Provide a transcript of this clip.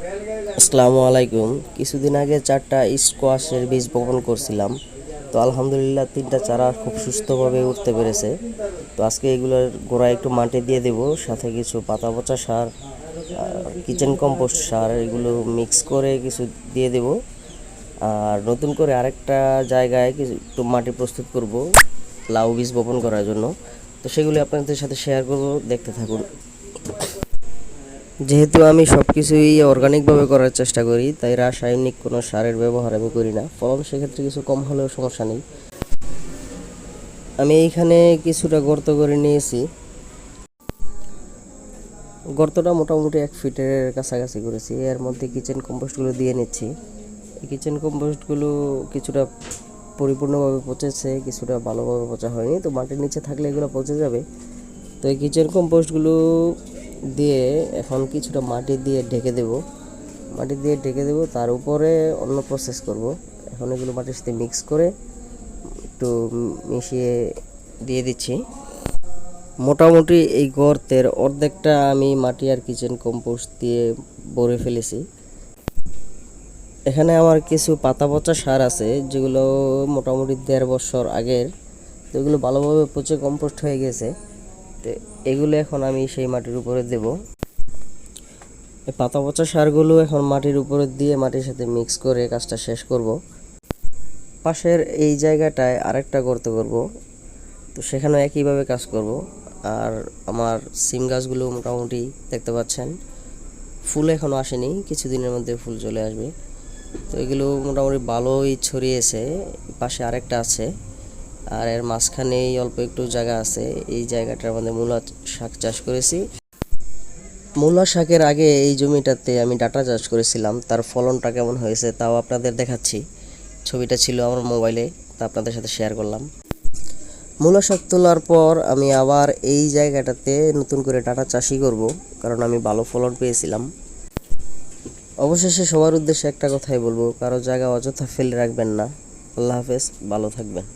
আসসালামু আলাইকুম। কিছুদিন আগে চারটা স্কোয়াশের বীজ বপন করছিলাম। তো আলহামদুলিল্লাহ তিনটা চারা খুব সুস্থভাবে উঠতে পেরেছে। তো আজকে এগুলোর গোড়ায় একটু মাটি দিয়ে দেব, সাথে কিছু পাতা পচা সার কিচেন কম্পোস্ট সার, এগুলো মিক্স করে কিছু দিয়ে দেব। আর নতুন করে আরেকটা জায়গায় কিছু একটু মাটি প্রস্তুত করব, লাউ বীজ বপন করার জন্য। তো সেগুলি আপনাদের সাথে শেয়ার করব, দেখতে থাকুন। যেহেতু আমি সব কিছুই অর্গানিকভাবে করার চেষ্টা করি, তাই রাসায়নিক কোনো সারের ব্যবহার আমি করি না। ফলন সেক্ষেত্রে কিছু কম হলেও সমস্যা নেই। আমি এইখানে কিছুটা গর্ত করে নিয়েছি। গর্তটা মোটামুটি এক ফিটের কাছাকাছি করেছি। এর মধ্যে কিচেন কম্পোস্টগুলো দিয়ে নিচ্ছি। এই কিচেন কম্পোস্টগুলো কিছুটা পরিপূর্ণভাবে পচেছে, কিছুটা ভালোভাবে পচা হয়নি। তো মাটির নিচে থাকলে এগুলো পচে যাবে। তো এই কিচেন কম্পোস্টগুলো দিয়ে এখন কিছুটা মাটি দিয়ে ঢেকে দেব। মাটি দিয়ে ঢেকে দেব, তার উপরে অন্য প্রসেস করব। এখন এগুলো মাটির সাথে মিক্স করে একটু মিশিয়ে দিয়ে দিচ্ছি। মোটামুটি এই গর্তের অর্ধেকটা আমি মাটি আর কিচেন কম্পোস্ট দিয়ে ভরে ফেলেছি। এখানে আমার কিছু পাতা পচা সার আছে, যেগুলো মোটামুটি দেড় বছর আগের। তো এগুলো ভালোভাবে পচে কম্পোস্ট হয়ে গেছে। তো এগুলো এখন আমি সেই মাটির উপরে দেব। পাতা পচা সারগুলো এখন মাটির উপরে দিয়ে মাটির সাথে মিক্স করে কাজটা শেষ করব। পাশের এই জায়গাটায় আরেকটা করতে করব। তো সেখানে একইভাবে কাজ করব। আর আমার সিম গাছগুলো মোটামুটি দেখতে পাচ্ছেন, ফুল এখনও আসেনি, কিছুদিনের মধ্যে ফুল চলে আসবে। তো এগুলো মোটামুটি ভালোই ছড়িয়েছে, পাশে আরেকটা আছে। আর এর মাঝখানেই অল্প একটু জায়গা আছে। এই জায়গাটার মধ্যে মূলা শাক চাষ করেছি। মূলা শাকের আগে এই জমিটাতে আমি ডাটা চাষ করেছিলাম। তার ফলনটা কেমন হয়েছে তাও আপনাদের দেখাচ্ছি। ছবিটা ছিল আমার মোবাইলে, তা আপনাদের সাথে শেয়ার করলাম। মূলা শাক তোলার পর আমি আবার এই জায়গাটাতে নতুন করে ডাটা চাষই করব, কারণ আমি ভালো ফলন পেয়েছিলাম। অবশেষে সবার উদ্দেশ্যে একটা কথাই বলব, কারও জায়গা অযথা ফেলে রাখবেন না। আল্লাহ হাফেজ, ভালো থাকবেন।